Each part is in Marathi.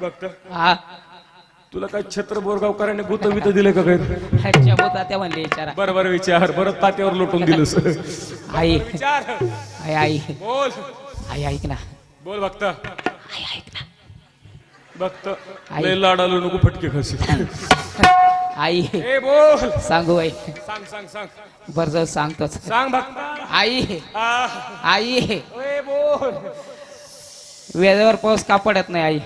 बघत हा. तुला काय छत्र बोरगावकरांनी गुत बित दिले का काय? ह्याच्या बोता त्या म्हणले विचारा. बरं बरं विचार. बरं तात्यावर लोटून दिलंस आई. विचार. आई आई. बोल. आई ऐक ना. बोल बघत आई ऐक ना. बघत आई. लय लाडालो नको फटके खाशी आई. ए बोल. सांगू आई. सांग सांग सांग. बर जाऊ सांगतोच. सांग बघता आई. आ, आई. ए बोल. वेळेवर पाऊस का पडत नाही आई?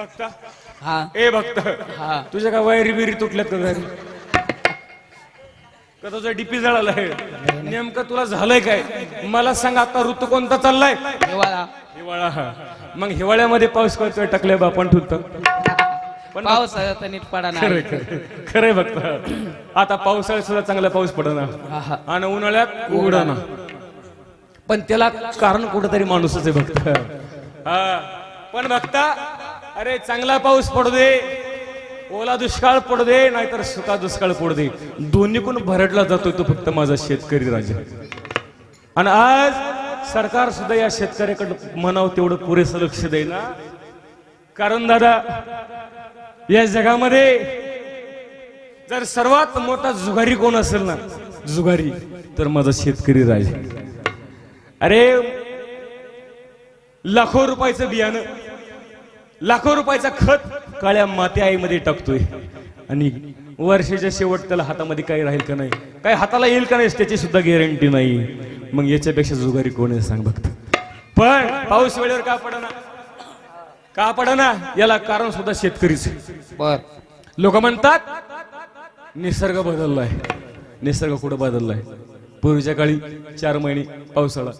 बघता हा. ए भक्त. हा. तुझ्या का वायरी बिरी तुटल्यात का घरी? का तुझा डीपी जळालाय नेमकं तुला झालंय काय? मला सांग आता ऋतू कोणता चाललाय? हिवाळा. हिवाळा हा. मग हिवाळ्यामध्ये पाऊस करतोय टाकल्या बापण ठुलत. पण पाऊस नीट पडा ना. खरंय भक्त. आता पावसाळ्यात सुद्धा चांगला पाऊस पडना. हा, हा. आणि उन्हाळ्यात उघडना. पण त्याला कारण कुठंतरी माणूसच आहे भक्त. हा. पण भक्ता अरे चांगला पाऊस पडू दे ओला दुष्काळ पडू दे नाहीतर सुका दुष्काळ पडू दे. दोन्हीकडून भरडला जातोय तो फक्त माझा शेतकरी राजा. आणि आज सरकार सुद्धा या शेतकऱ्याकडे म्हणावं तेवढं पुरेसं लक्ष देईना. कारण दादा या जगामध्ये जर सर्वात मोठा जुगारी कोण असेल ना जुगारी तर माझा शेतकरी राजा. अरे लाखो रुपयाचं बियाणं लाखो रुपयाचा खत काळ्या माती आईमध्ये टाकतोय. आणि वर्षाच्या शेवट त्याला हातामध्ये काही राहील का नाही? काय हाताला येईल का नाही त्याची सुद्धा गॅरंटी नाही. मग याच्यापेक्षा जुगारी कोण आहे सांग बघत पण पाऊस वेळेवर का पडना? का पडना? याला कारण सुद्धा शेतकरीच. बर. लोक म्हणतात निसर्ग बदललाय. निसर्ग कुठं बदललाय? पूर्वीच्या काळी चार महिने पावसाळा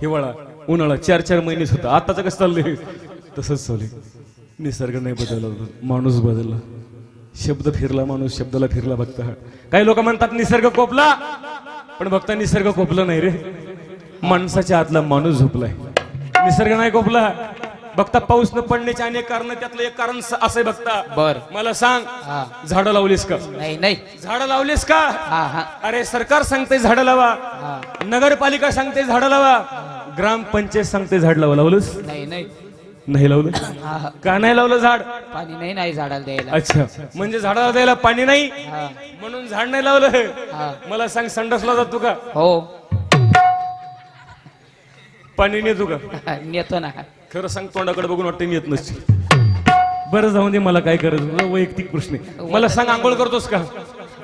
हिवाळा उन्हाळा चार चार महिनेच होता आताच कसं चाललंय? तसंच चाललंय निसर्ग नाही बदलला माणूस बदलला. शब्द फिरला माणूस शब्दाला फिरला बघता काही लोक म्हणतात निसर्ग कोपला. पण बघता निसर्ग कोपला नाही रे. माणसाच्या आतला माणूस झोपलाय. निसर्ग नाही कोपला. बघता पाऊस न पडण्याचे अनेक कारण त्यातलं एक कारण असं बघता बर. मला सांग हा. झाडं लावलीस का? नाही नाही. झाडं लावलीस का? हा हा. अरे सरकार सांगते झाडं लावा. नगरपालिका सांगते झाडं लावा. ग्रामपंचायत सांगते झाड लावा. लावलंस? नाही नाही. नाही लावलं? का नाही लावलं झाड? पाणी नाही नाही झाडाला द्यायला. अच्छा. म्हणजे झाडाला द्यायला पाणी नाही? हा. म्हणून झाड नाही लावलं? हा. मला सांग संडासला जातो का? हो. पाणी नेतो का? नेतो ना. खरं सांग तोंडाकडे बघून वाटतं मी येत नसते. बरं जाऊन दे मला काय करायचं? तुझा वैयक्तिक प्रश्न आहे. मला सांग आंघोळ करतोस का?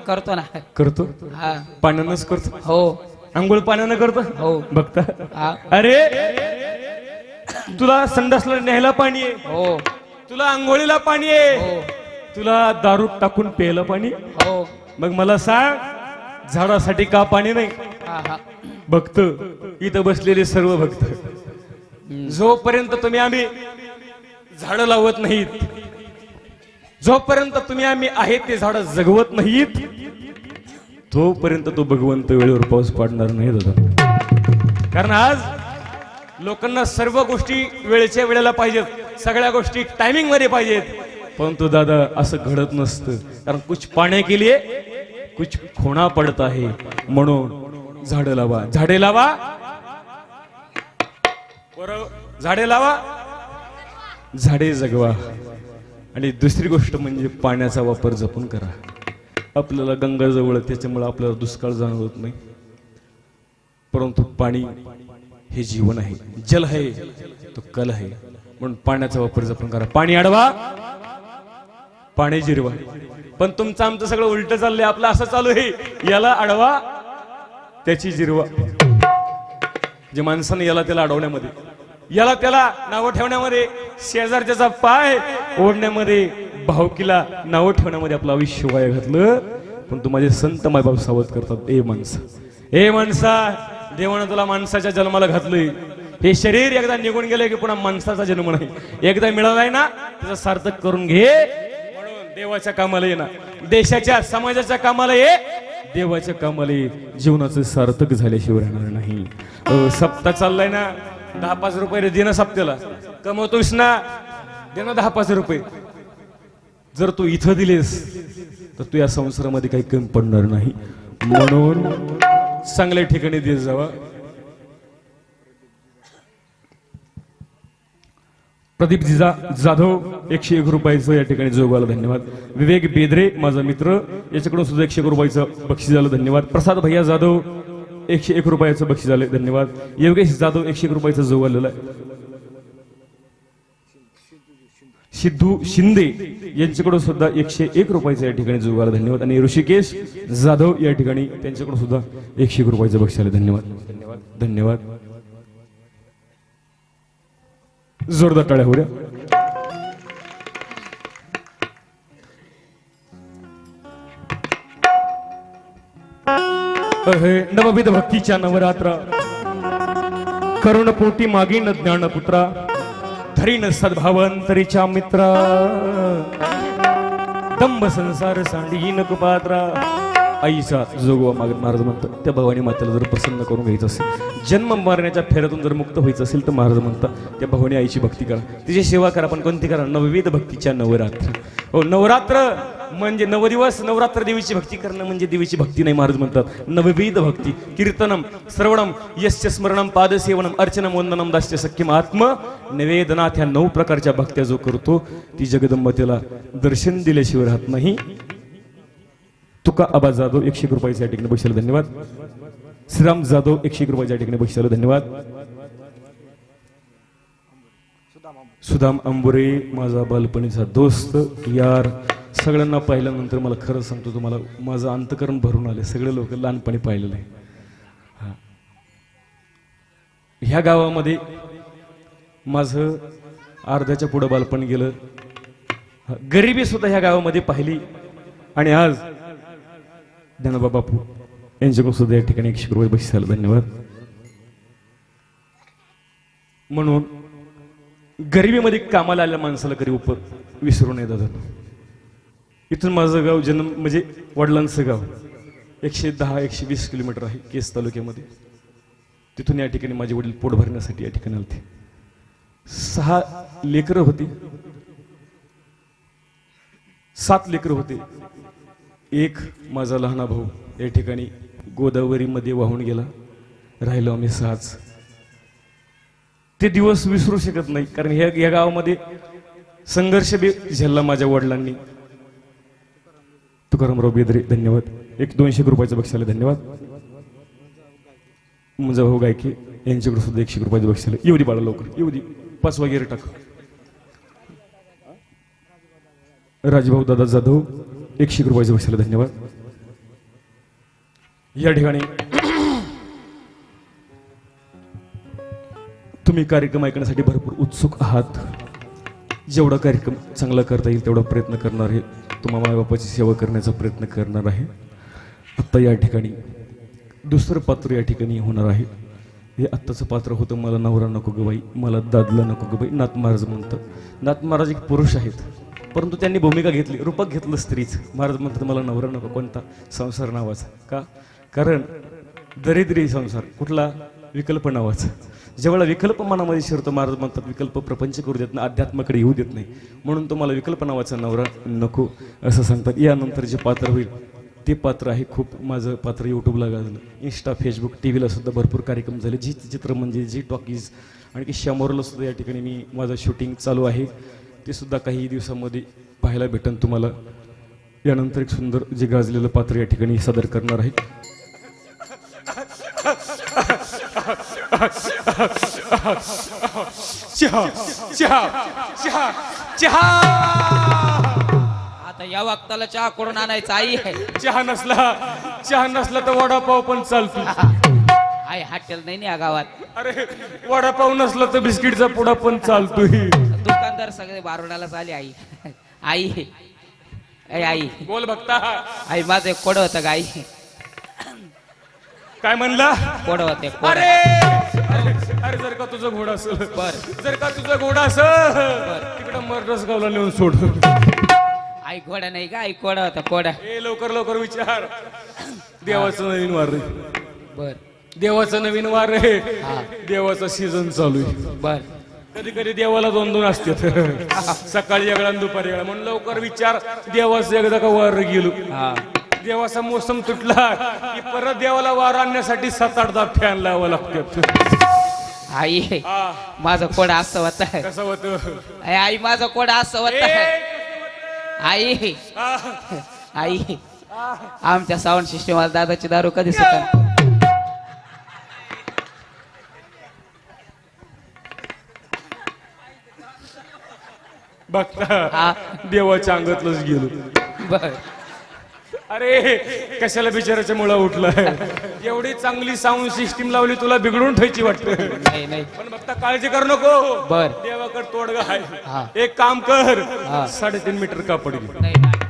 करतो ना. करतो? हा. पाण्यानंच करतो? हो. आंघोळ पाण्यानं करतो? हो. बघता? हा. अरे! तुला संडासला न्यायला पाणी आहे. हो. तुला आंघोळीला पाणी आहे. हो. तुला दारू टाकून प्यायला पाणी हो. मग मला सांग झाडासाठी का पाणी नाही? हा हा. भक्त इथं बसलेले सर्व भक्त. जोपर्यंत तुम्ही आम्ही झाडं लावत नाहीत जोपर्यंत तुम्ही आम्ही आहे ते झाडं जगवत नाहीत तोपर्यंत तो भगवंत वेळेवर पाऊस पाडणार नाही दादा. कारण आज लोकांना सर्व गोष्टी वेळेच्या वेळेला पाहिजेत. सगळ्या गोष्टी टायमिंगमध्ये पाहिजेत. परंतु दादा असं घडत नसतं. कारण कुछ पाण्या केली कुछ खोणा पडत आहे. म्हणून झाडं लावा. झाडे लावा. बरं झाडे लावा. झाडे जगवा. आणि दुसरी गोष्ट म्हणजे पाण्याचा वापर जपून करा. आपल्याला गंगा जवळ त्याच्यामुळे आपल्याला दुष्काळ जाणवत नाही. परंतु पाणी हे जीवन आहे. जल आहे. तो कल आहे. म्हणून पाण्याचा वापर जपून करा. पाणी अडवा पाणी जिरवा. पण तुमचं आमचं सगळं उलट चाललंय. आपलं असं चालू आहे. याला अडवा त्याची जिरवा. जे माणसाने याला त्याला अडवण्यामध्ये याला त्याला नावं ठेवण्यामध्ये शेजारच्याचा पाय ओढण्यामध्ये भावकीला नावं ठेवण्यामध्ये आपलं आयुष्य वाया घातलं. पण तू माझे संत मायबाप सावध करतात ए माणसा. ए माणसा. देवानं तुला माणसाच्या जन्माला घातलंय. हे शरीर एकदा निघून गेलं की पुन्हा माणसाचा जन्म नाही. एकदा मिळालाय ना त्याचं सार्थक करून घे. म्हणून देवाच्या कामाला ये ना. देशाच्या समाजाच्या कामाला ये. देवाच्या कामाला ये. जीवनाचं सार्थक झाल्याशिवाय राहणार नाही. सप्ताह चाललाय ना दहा पाच रुपये रे देणं सप्त्याला कमवतोस ना देणं दहा पाच रुपये. जर तू इथं दिलेस तर तू या संसारामध्ये काही कमी पडणार नाही. म्हणून चांगल्या ठिकाणी दिलं जावं. प्रदीप जिजा जाधव एकशे एक रुपयाचं या ठिकाणी जोगवायला धन्यवाद. विवेक बेदरे माझा मित्र याच्याकडून सुद्धा एकशे एक रुपयाचं बक्षीस झालं धन्यवाद. प्रसाद भैया जाधव एकशे एक रुपयाचं बक्षीस झालं धन्यवाद. योगेश जाधव एकशे एक रुपयाचं जोग आलेलं आहे सिद्धू शिंदे यांच्याकडून सुद्धा एकशे एक रुपयाचं या ठिकाणी जुगाला धन्यवाद. आणि ऋषिकेश जाधव या ठिकाणी त्यांच्याकडून सुद्धा एकशे एक रुपयाचं बक्षाला धन्यवाद. धन्यवाद. धन्यवाद जोरदार टाळ्या होऱ्या नवविध भक्तीच्या नवरात्र. करुणपोटी मागीन ज्ञानपुत्रा. धरीन सद्भावंतरीच्या मित्रा दंभ संसार सांडीन कुपात्रा आईचा जोगवा माग महाराज म्हणतात त्या भवानी मातेला जर प्रसन्न करून घ्यायचं असेल जन्म मारण्याच्या फेऱ्यातून जर मुक्त व्हायचं असेल तर महाराज म्हणतात त्या भवानी आईची भक्ती करा तिची सेवा करा पण कोणती करा? नवविध भक्तीच्या नवरात्र. हो नवरात्र म्हणजे नवदिवस नवरात्र देवीची भक्ती करणं म्हणजे देवीची भक्ती नाही महाराज म्हणतात. नवविध भक्ती कीर्तनम श्रवणम यस्य स्मरणम पादसेवनम अर्चनम वंदनम दास्य सख्यम आत्म निवेदनात ह्या नऊ प्रकारच्या भक्त्या जो करतो ती जगदंबतेला दर्शन दिल्याशिवाय राहत नाही. तुका आबा जाधव एकशे रुपयाच्या या ठिकाणी बक्षाला धन्यवाद. श्रीराम जाधव एकशे रुपयाच्या ठिकाणी बक्षाला धन्यवाद. सुदाम अंबुरे माझा बालपणीचा दोस्त यार सगळ्यांना पाहिल्यानंतर मला खरं सांगतो तुम्हाला माझं अंतकरण भरून आले सगळे लोक लहानपणी पाहिलेलं आहे. हा. ह्या गावामध्ये माझं अर्ध्याच्या पुढं बालपण गेलं. गरिबी सुद्धा ह्या गावामध्ये पाहिली. आणि आज ज्ञानोबा बापू यांच्याकडून सुद्धा या ठिकाणी एकशे रुपये बक्षीस झालं धन्यवाद. म्हणून गरिबीमध्ये कामाला आलेल्या माणसाला कधी उप विसरून येतात इथून माझं गाव जन्म म्हणजे वडिलांचं गाव. एकशे दहा एकशे वीस किलोमीटर आहे केस तालुक्यामध्ये. तिथून या ठिकाणी माझे वडील पोट भरण्यासाठी या ठिकाणी आलते. सहा लेकरं होती. सात लेकरं होते. एक माझा लहाना भाऊ या ठिकाणी गोदावरीमध्ये वाहून गेला. राहिलो आम्ही सहाच. ते दिवस विसरू शकत नाही कारण ह्या या गावामध्ये संघर्ष बी झेलला माझ्या वडिलांनी. तुकारामराव बेदरे धन्यवाद. एक दोनशे रुपयाचं बक्षीस धन्यवाद. मुंजा भाऊ गायके यांच्याकडे सुद्धा एकशे रुपयाचं बक्षीस येऊ दे बाळा लवकर येऊ दे. पाच वगैरे टाक. राजभाऊ दादा जाधव एकशे रुपयाचं बक्षीस धन्यवाद. या ठिकाणी तुम्ही कार्यक्रम ऐकण्यासाठी भरपूर उत्सुक आहात. जेवढा कार्यक्रम चांगला करता येईल तेवढा प्रयत्न करणार आहे. तुम्हा मायबापाची सेवा करण्याचा प्रयत्न करणार आहे. आत्ता या ठिकाणी दुसरं पात्र या ठिकाणी होणार आहे. हे आत्ताचं पात्र होतं मला नवरा नको ग बाई मला दादला नको ग बाई नाथ महाराज म्हणतात. नाथ महाराज एक पुरुष आहेत परंतु त्यांनी भूमिका घेतली रूपक घेतलं स्त्रीच. महाराज म्हणतात मला नवरा नको कोणता? संसार नावाचा. का? कारण दरिद्री संसार कुठला? विकल्प नावाचा. जेव्हा विकल्प मनामध्ये शिरतो महाराज म्हणतात विकल्प प्रपंच करू देत नाही अध्यात्माकडे येऊ देत नाही. म्हणून तुम्हाला विकल्प नावाचा नवरा नको असं सांगतात. यानंतर जे पात्र होईल ते पात्र आहे खूप. माझं पात्र यूट्यूबला गाजलं. इंस्टा फेसबुक टी व्हीला सुद्धा भरपूर कार्यक्रम झाले. जी चित्र म्हणजे जी टॉकीज. आणखी शंभरला सुद्धा या ठिकाणी मी माझं शूटिंग चालू आहे. ते सुद्धा काही दिवसामध्ये पाहायला भेटन तुम्हाला. यानंतर एक सुंदर जे गाजलेलं पात्र या ठिकाणी सादर करणार आहे. आता या वक्ताला चहा करून आणायचा आई आहे. चहा नसला चहा नसला तर वडापाव पण चालतो. आई हॉटेल नाही ना या गावात. अरे वडापाव नसला तर बिस्किटचा पुडा पण चालतोय. दुकानदार सगळे बारुणालाच आले आई. आई आई आई. बोल बघता. आई माझं एक कोड होतं आई. काय म्हणला? कोड होते कोड अरे! अरे जर का तुझं घोडा असेल. बर. जर का तुझा घोडा असेल. तिकडं मर्डस गावला नेऊन सोड. आई घोडा नाही का? आई कोड होता कोडा. ए लवकर लवकर विचार. देवाचं नवीन वार रे. बर. देवाचं नवीन वार रे. देवाचा सीझन चालू आहे. बर. कधी कधी देवाला दोन दोन असतात. सकाळी वेगळा आणि दुपारी वेगळा म्हणून लवकर विचार. देवाचं एकदा का वार गेलो. हा. देवाचा मोसम तुटला की परत देवाला वार आणण्यासाठी सात आठ दहा फॅन लावा लागतात आई माझं कोड असं होत. कसं होतं? आई माझं कोड असं होत. आई. आई आमच्या साऊंड सिस्टम दादाची दारू कधी सुटणार बघता देवाच्या अंगातलंच गेलो. बर. अरे कशाला बिचाराच्या मुळा उठलाय? एवढी चांगली साऊंड सिस्टीम लावली तुला बिघडून ठेवायची वाटतं. नाही नाही. पण बघता काळजी करू नको. बर. देवाकड तोडगा हा. आहे एक काम कर. साडेतीन मीटर कापड घे नाही नाही.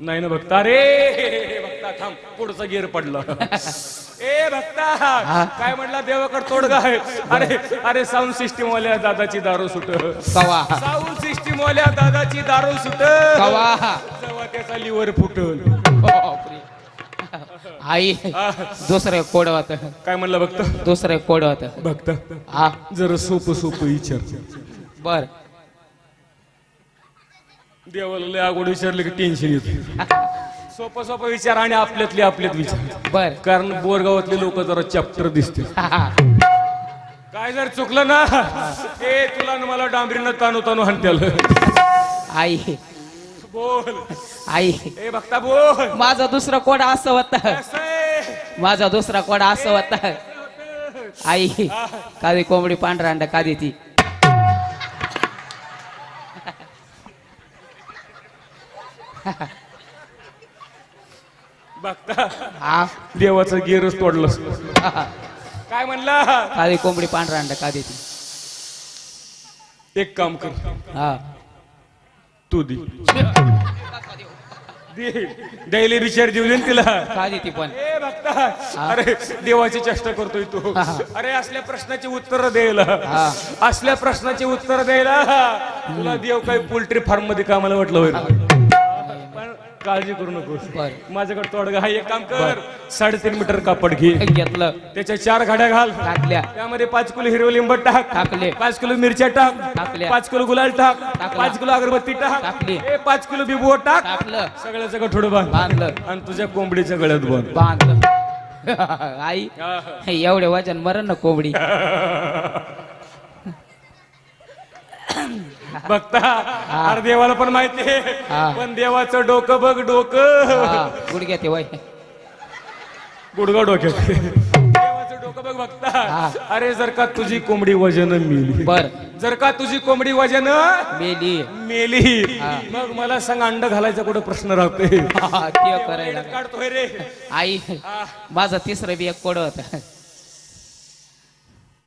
नाही ना बघता. अरे बघता थांब. पुढचा गिअर पडला. ए बघता काय म्हटला देवाकड तोडगा आहे अरे अरे साऊंड सिस्टीम वाल्या दादाची दारू सुट. कवा? साऊंड सिस्टीम वाल्या दादाची दारू सुट. कवा? जेव्हा त्याचा लिव्हर फुटल. आई दुसरं कोड होत. काय म्हणलं बघता दुसरं कोड होत. बघता हा. जरा सोपं सोपं विचार. बर. देवाला लय अगोदर विचारलं की टेन्शन येते. सोपं सोपं विचार आणि आपल्यातले आपल्यात विचार. बर. कारण बोरगावातले लोक जरा चॅप्टर दिसते काय जर चुकलं ना ए तुला न मला डांबरीनं तानू तानू हाणत्याल. आई. बोल. आई. ए बघता बोल. माझा दुसरा कोड असं होत. कसं आहे? माझा दुसरा कोड असं होत. आई. कादी कोंबडी पांढरा अंडा कादी ती. बघता. हा? देवाचं गेरच तोडलं काय म्हणला? कादी कोंबडी पांढरा अंडा कादी ती एक काम कर. हा. तू दे. दे. द्यायले बिचार देऊ दे ना तिला. कादी ती पण? ए बघता. अरे देवाची चेष्टा करतोय तू. अरे असल्या प्रश्नाची उत्तर द्यायला. असल्या प्रश्नाची उत्तर द्यायला. तुला देव काही पोल्ट्री फार्ममध्ये कामाला वाटलं होईल काळजी करू नकोस. बर. माझ्याकडे तोडगा हा एक काम कर. साडेतीन मीटर कापड घे. घेतलं. त्याच्या चार गाड्या घाल. टाकल्या. त्यामध्ये पाच किलो हिरवं लिंबट टाक. टाकले. पाच किलो मिरच्या टाक. टाकल्या. पाच किलो गुलाल टाक. पाच किलो अगरबत्ती टाक. टाकली. पाच किलो बिबो टाक. टाकलं. सगळं सगळं थोडं बांध. बांधलं. आणि तुझ्या कोंबडीच्या गळ्यात बांध. बांधलं. आई एवढे वजन मरण ना कोंबडी. बघता. अरे देवाला पण माहिती हा. पण देवाचं डोकं बघ डोकं. गुडघ्या ते वय. गुडगा डोक्यात देवाचं डोकं बघ बघता. अरे जर का तुझी कोंबडी वजन मेली. बर. जर का तुझी कोंबडी वजन मेली. मेली. मग मला सांग अंड घालायचा कुठं प्रश्न राहतोय? हा, ते करायला. काढतोय रे. आई माझं तिसरं बी एक कोड होत.